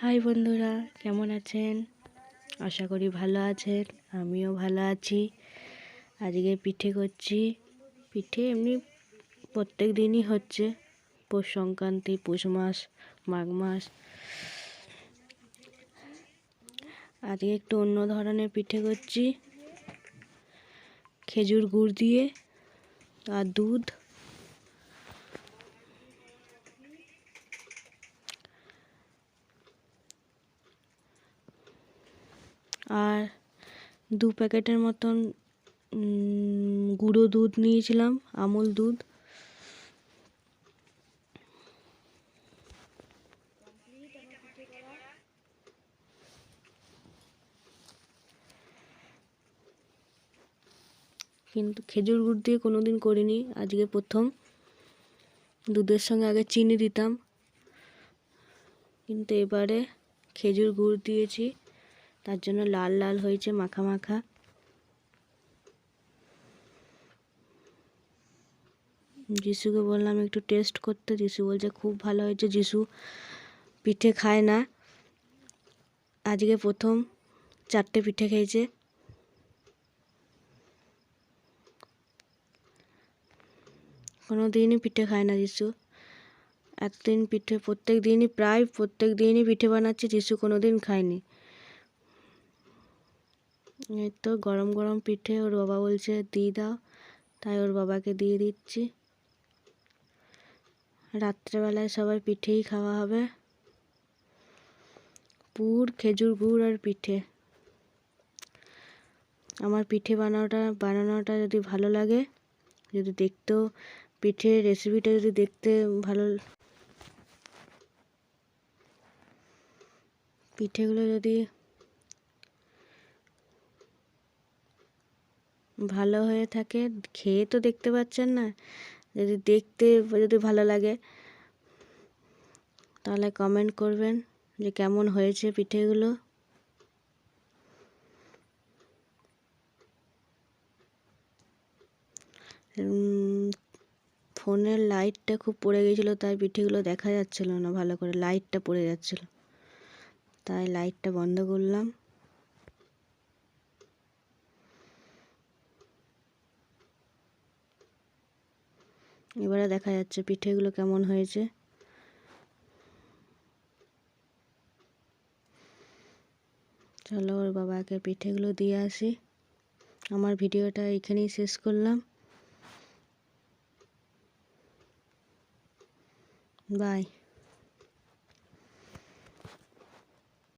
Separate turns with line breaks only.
High বন্ধুরা, কেমন আছেন? আশা করি ভালো আছেন, আমিও ভালো আছি। আজকে পিঠে করছি। পিঠে এমনি প্রত্যেক দিনই হচ্ছে। পৌষ সংক্রান্তি, পৌষ মাস, মাঘ মাস। আজকে একটু অন্য ধরনের পিঠে করছি। খেজুর গুড় দিয়ে আর দুধ। আর দু প্যাকেটের মতন গুঁড়ো দুধ নিয়েছিলাম, আমুল দুধ। কিন্তু খেজুর গুড় দিয়ে কোনো দিন করিনি, আজকে প্রথম। দুধের সঙ্গে আগে চিনি দিতাম, কিন্তু এবারে খেজুর গুড় দিয়েছি। তার জন্য লাল লাল হয়েছে, মাখা মাখা। যিশুকে বললাম, একটু টেস্ট করতে। যিশু বলছে, খুব ভালো হয়েছে। যিশু পিঠে খায় না। আজকে প্রথম চারটে পিঠে খেয়েছে। কোনো দিনই পিঠে খায় না যিশু। এতদিন পিঠে, প্রত্যেক দিনই, প্রায় প্রত্যেক দিনই পিঠে বানাচ্ছে, যিশু কোনো দিন খায়নি। এই তো গরম গরম পিঠে ওর বাবা বলছে, দিয়ে দাও। তাই ওর বাবাকে দিয়ে দিচ্ছি। রাত্রেবেলায় সবাই পিঠেই খাওয়া হবে। পুর, খেজুর গুড় আর পিঠে। আমার পিঠে বানানোটা বানানোটা যদি ভালো লাগে, যদি দেখতেও পিঠের রেসিপিটা যদি দেখতে ভালো পিঠেগুলো যদি ভালো হয়ে থাকে, খেয়ে তো দেখতে পাচ্ছেন না। যদি দেখতে যদি ভালো লাগে, তাহলে কমেন্ট করবেন যে কেমন হয়েছে পিঠেগুলো। ফোনের লাইটটা খুব পড়ে গেছিল, তাই পিঠেগুলো দেখা যাচ্ছিল না ভালো করে, লাইটটা পড়ে যাচ্ছিল। তাই লাইটটা বন্ধ করলাম। এবারে দেখা যাচ্ছে পিঠেগুলো কেমন হয়েছে। চলো ওর বাবাকে পিঠেগুলো দিয়ে আসি। আমার ভিডিওটা এখানেই শেষ করলাম। বাই।